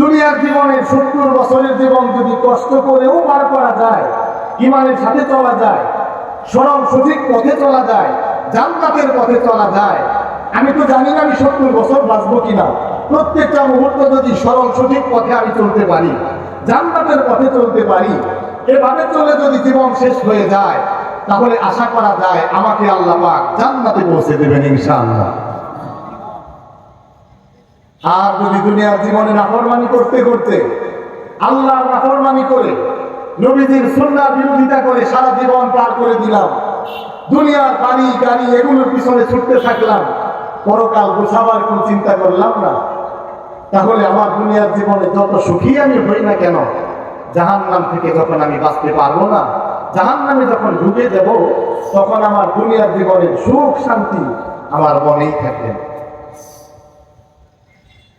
দুনিয়ার জীবনে সত্তর বছরের জীবন যদি কষ্ট করেও পার করা যায়, ইমানের সাথে চলা যায়, সরল সঠিক পথে চলা যায়, জান্নাতের পথে চলা যায়, আমি তো জানি না আমি সত্তর বছর বাঁচবো কিনা। প্রত্যেকটা মুহূর্ত যদি সরল সঠিক পথে আমি চলতে পারি, জান্নাতের পথে চলতে পারি, এভাবে চলে যদি জীবন শেষ হয়ে যায়, তাহলে আশা করা যায় আমাকে আল্লাহ পাক জান্নাতে পৌঁছে দেবেন ইনশাআল্লাহ। আর যদি দুনিয়ার জীবনে নাফরমানি করতে করতে আল্লাহর নাফরমানি করে, নবীজির সুন্নাহ বিরোধিতা করে সারা জীবন পার করে দিলাম। দুনিয়ার বাড়ি গাড়ি এগুলোর পিছনে ছুটতে থাকলাম। পরকাল গোছাবার কোন চিন্তা করলাম না। তাহলে আমার দুনিয়ার জীবনে যত সুখী আমি হই না কেন? জাহান নাম থেকে যখন আমি বাঁচতে পারব না জাহান নামে যখন ঢুকে যাব তখন আমার দুনিয়ার জীবনের সুখ শান্তি আমার মনেই থাকবে।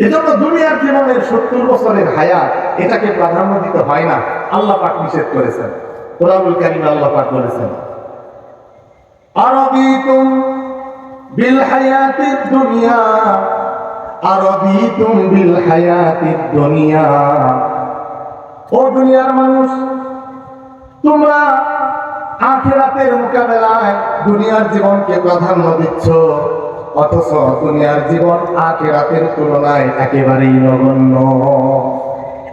এজন্য দুনিয়ার জীবনের সত্তর বছরের হায়াত এটাকে প্রাধান্য দিতে হয় না। আল্লাহ পাক নিষেধ করেছেন। কোরআনুল কারিমে আল্লাহ পাক বলেছেন, আরবিতুম বিল হায়াতিদ দুনিয়া, আরবিতুম বিল হায়াতিদ দুনিয়া। ও দুনিয়ার মানুষ, তোমরা আখেরাতের মোকাবেলায় দুনিয়ার জীবনকে প্রাধান্য দিচ্ছ। অথচ দুনিয়ার জীবন আখেরাতের তুলনায় একেবারেই নগণ্য।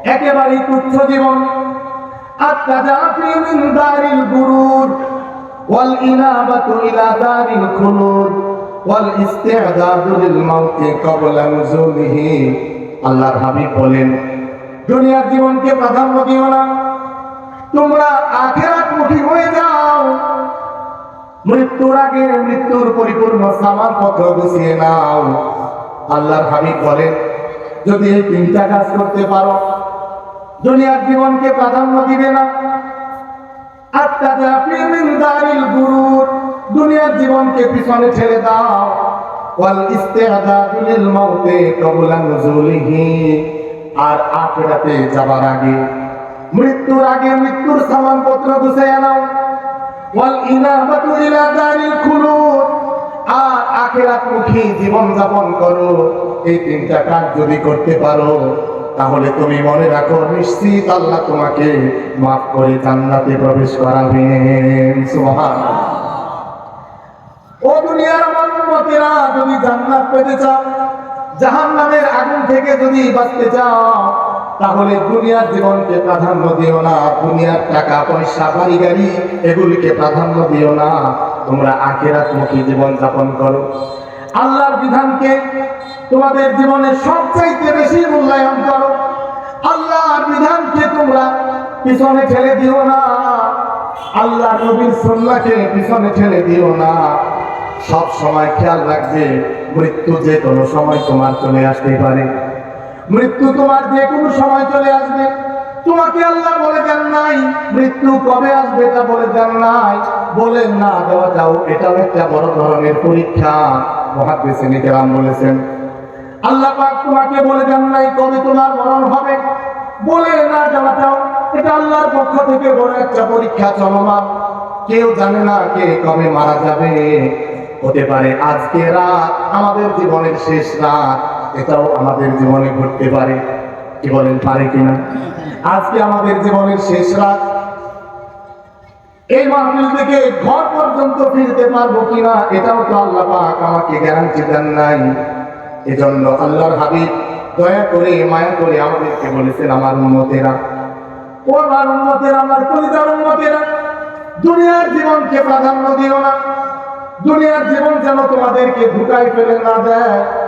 একেবারেই তুচ্ছ জীবন। আত্মাজাফি মিন দারিল গুরুর, ওয়াল ইনাবাতু ইলা দারিল খুলুদ ওয়াল ইস্তিআদাদু লিল মাউতি ক্বাবলা নুজুলিহি। আল্লাহর হাবিব বলেন, দুনিয়ার জীবনকে প্রাধান্য দিও না। তোমরা আখেরাতমুখী হয়ে যাও। মৃত্যুর আগে মৃত্যুর পরিপূর্ণ সামান পত্র গুছিয়ে নাও। আল্লাহর হাবিব বলেন, যদি এই তিনটা কাজ করতে পারো, দুনিয়ার জীবনকে প্রাধান্য দিবে না। দুনিয়ার জীবনকে পিছনে ছেড়ে দাও। ওয়াল ইস্তিআদাদু লিল মাউতি ক্বাবলা নুজুলিহি আর আখিরাতে যাবার আগে মৃত্যুর আগে মৃত্যুর সামানপত্র গুছিয়ে নাও। ওয়াল ইনাবাতু ইলা দারিল জীবন যাপন করো। এই তিনটা কাজ যদি করতে পারো, তাহলে তুমি মনে রাখো, নিশ্চিত আল্লাহ তোমাকে মাফ করে জান্নাতে প্রবেশ করাবেন। ও দুনিয়ার আমার যদি জান্নাত পেতে চাও, জাহান্নামের আগুন থেকে যদি বাঁচতে চাও তাহলে দুনিয়ার জীবনকে প্রাধান্য দিও না, দুনিয়ার টাকা পয়সা, বাড়ি গাড়ি, এগুলিকে প্রাধান্য দিও না। তোমরা আখেরাত মুখী জীবন যাপন করো। আল্লাহর বিধানকে তোমাদের জীবনে সবচাইতে বেশি মূল্যায়ন করো। আল্লাহর বিধানকে তোমরা পিছনে ঠেলে দিও না। আল্লাহ নবীর সন্নাকে পিছনে ঠেলে দিও না। সব সময় খেয়াল রাখবে, মৃত্যু যে কোনো সময় তোমার চলে আসতে পারে। মৃত্যু তোমার যে কোনো সময় চলে আসবে। তোমাকে আল্লাহ বলে দেন নাই, মৃত্যু কবে আসবে তা বলে দেন নাই। বলেন না দেওয়া যাও, এটাও একটা বড় ধরনের পরীক্ষা। মহাদেশিনী কেরাম বলেছেন, আল্লাহ পাক তোমাকে বলে দেন নাই কবে তোমার মরণ হবে। বলে না দেওয়াটাও এটা আল্লাহর পক্ষ থেকে বড় একটা পরীক্ষা চলমান। কেউ জানে না কে কবে মারা যাবে। হতে পারে আজকে রাত, আমাদের জীবনের শেষ রাত। এটাও আমাদের জীবনে ঘটতে পারে। কি বলেন, পারে কিনা? আজকে আমাদের জীবনের শেষ রাত। এই মাহফিল থেকে ঘর পর্যন্ত ফিরতে পারব কিনা, এটাও তো আল্লাহ পাক আমাকে গ্যারান্টি দেন নাই। এজন্য আল্লাহর হাবিব দয়া করে, মায়া করে আমাদেরকে বলেছেন, আমার উন্মতেরা ও আমার উন্মতেরা আমার কলিজার উন্মতেরা দুনিয়ার জীবনকে প্রাধান্য দিও না। দুনিয়ার জীবন যেন তোমাদেরকে ঢুকাই ফেলে না দেয়।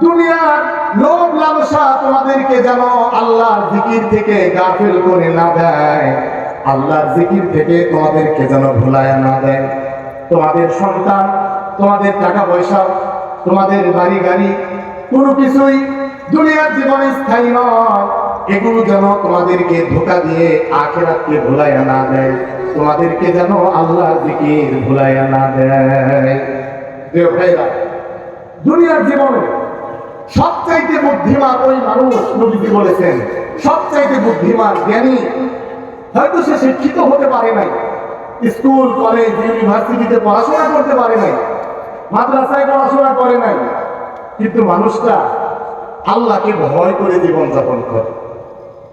দুনিয়ার লোভ লালসা তোমাদেরকে যেন আল্লাহর জিকির থেকে গাফিল করে না দেয়। আল্লাহর জিকির থেকে তোমাদেরকে যেন ভুলায় না দেয়। তোমাদের সন্তান, তোমাদের টাকা পয়সা তোমাদের বাড়ি গাড়ি, কোনো কিছুই দুনিয়ার জীবনে স্থায়ী নয়। এগুলো যেন তোমাদেরকে ধোকা দিয়ে আখেরাতকে ভুলাইয়া না দেয়। তোমাদেরকে যেন আল্লাহ জিকির ভুলাইয়া না দেয়। ভাইরা, দুনিয়ার জীবনে সবচাইতে বুদ্ধিমান ওই মানুষ নবীজি বলেছেন। সবচাইতে বুদ্ধিমান জ্ঞানী। হয়তো সে শিক্ষিত হতে পারে নাই। স্কুল, কলেজ, ইউনিভার্সিটিতে পড়াশোনা করতে পারে নাই। মাদ্রাসায় পড়াশোনা করে নাই। কিন্তু মানুষটা আল্লাহকে ভয় করে জীবন যাপন করে।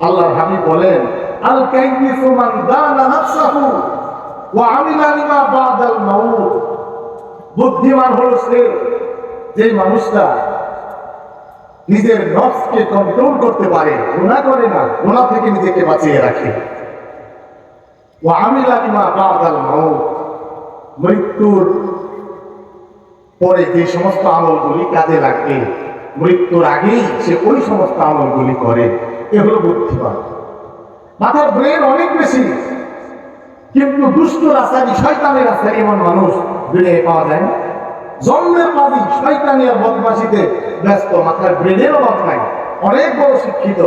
আল্লাহর হাবিব বলেন, আল কাইয়িসু মান দানা নাফসাহু ওয়া আমিলা লিমা বাদাল মাউত। বুদ্ধিমান হলো সে যে মানুষটা নিজের নফসকে কন্ট্রোল করতে পারে, গুনাহ করে না, গুনাহ থেকে নিজেকে বাঁচিয়ে রাখে। ও আমিলা লিমা বাদাল মাউত। মৃত্যুর পরে যে সমস্ত আমলগুলি কাজে লাগবে মৃত্যুর আগেই সে ওই সমস্ত আমলগুলি করে এগুলো বুদ্ধিমান। মাথার ব্রেন অনেক বেশি, কিন্তু দুষ্ট রাস্তায় শয়তানের রাস্তায় এমন মানুষ, দুনিয়ায় পাওয়া যায় না। জন্মের বাদী শয়তানি আর বদমাসিতে ব্যস্ত, মাথার ব্রেনের অভাব নাই। অনেক বড় শিক্ষিত।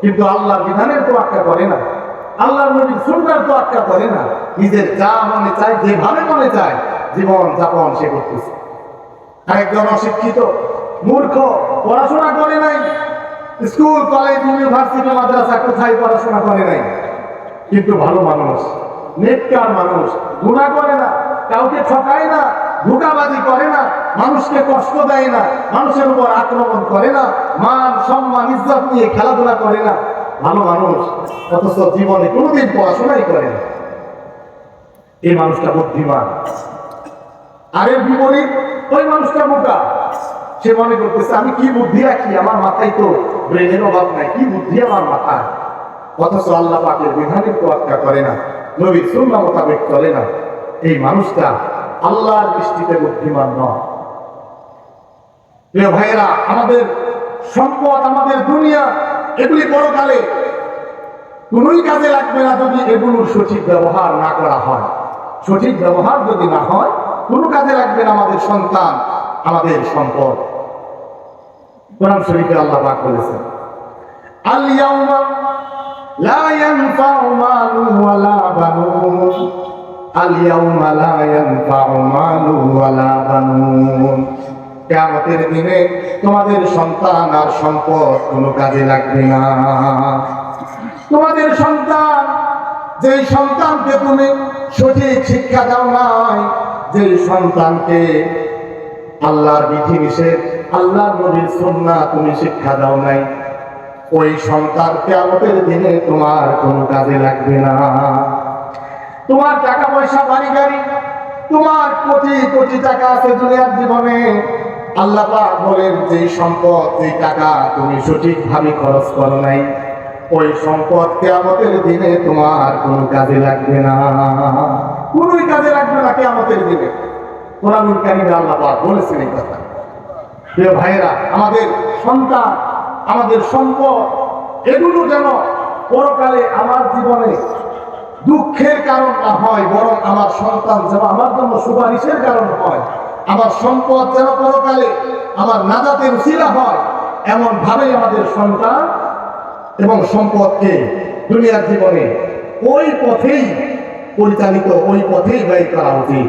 কিন্তু আল্লাহর বিধানের তো আটকা করে না। আল্লাহর নবীর সুন্দর তো আটকা করে না। নিজের যা মনে চায়, যেভাবে মনে চায়, জীবন যাপন সে করতেছে। আরেকজন অশিক্ষিত, মূর্খ, পড়াশোনা করে নাই। স্কুল, কলেজ, ইউনিভার্সিটি, মাদ্রাসা কোথায় পড়াশোনা করে নাই? কিন্তু ভালো মানুষ, নেককার মানুষ গুণা করে না, কাউকে ঠকায় না। ধোকাবাজি করে না, মানুষকে কষ্ট দেয় না, মানুষের উপর আক্রমণ করে না, মান, সম্মান, ইজ্জত নিয়ে খেলাধুলা করে না। ভালো মানুষ, অথচ জীবনে কোনোদিন পড়াশোনাই করে না। এই মানুষটা বুদ্ধিমান। আর বিপরীত, ওই মানুষটা বোকা। সে মনে করতেছে, আমি কি বুদ্ধি রাখি? আমার মাথায় তো ব্রেনের অভাব নাই। কি বুদ্ধি আমার মাথায়? অথচ আল্লাহ পাকের বিধানের তোয়াক্কা করে না। নবীর সুন্না মোতাবেক করে না। এই মানুষটা আল্লাহর দৃষ্টিতে বুদ্ধিমান নয়। প্রিয় ভাইয়েরা, আমাদের সম্পদ, আমাদের দুনিয়া, এগুলি পরকালে কোনোই কাজে লাগবে না যদি এগুলোর সঠিক ব্যবহার না করা হয়। সঠিক ব্যবহার যদি না হয়, কোনো কাজে লাগবে না আমাদের সন্তান, আমাদের সম্পদ। কোরআন শরীফে আল্লাহ পাক বলেছেন, আল ইয়াউমা লা ইয়ানফাউ মালু ওয়ালা বানুন। লা ইয়ানফাউ মালু ওয়ালা বানুন। কিয়ামতের দিনে তোমাদের সন্তান আর সম্পদ কোনো কাজে লাগবে না। তোমাদের সন্তান, যে সন্তানকে তুমি সঠিক শিক্ষা দাও নাই, যে সন্তানকে আল্লাহর বিধি নিষেধ আল্লাহ নবীর সুন্না তুমি শিক্ষা দাও নাই, ওই সন্তান কেমতের দিনে তোমার কোনো কাজে লাগবে না। তোমার টাকা পয়সা বাড়ি গাড়ি তোমার কোটি কোটি টাকা আছে দুনিয়ার জীবনে। আল্লাহ বলেন যে সম্পদ যে টাকা তুমি সঠিকভাবে খরচ করো নাই, ওই সম্পদ কেয়ামতের দিনে তোমার কোনো কাজে লাগবে না। কোনোই কাজে লাগবে না কেয়ামতের দিনে। কোরআনুল আল্লাহ বলেছেন এই কথা। প্রিয় ভাইয়েরা, আমাদের সন্তান, আমাদের সম্পদ, এগুলো যেন পরকালে আমার জীবনে দুঃখের কারণ না হয়, বরং আমার সন্তান যেন আমার জন্য সুপারিশের কারণ হয়। আমার সম্পদ যেন পরকালে আমার নাজাতের উসিলা হয় এমন ভাবে আমাদের সন্তান এবং সম্পদকে দুনিয়ার জীবনে ওই পথেই পরিচালিত, ওই পথেই ব্যয় করা উচিত।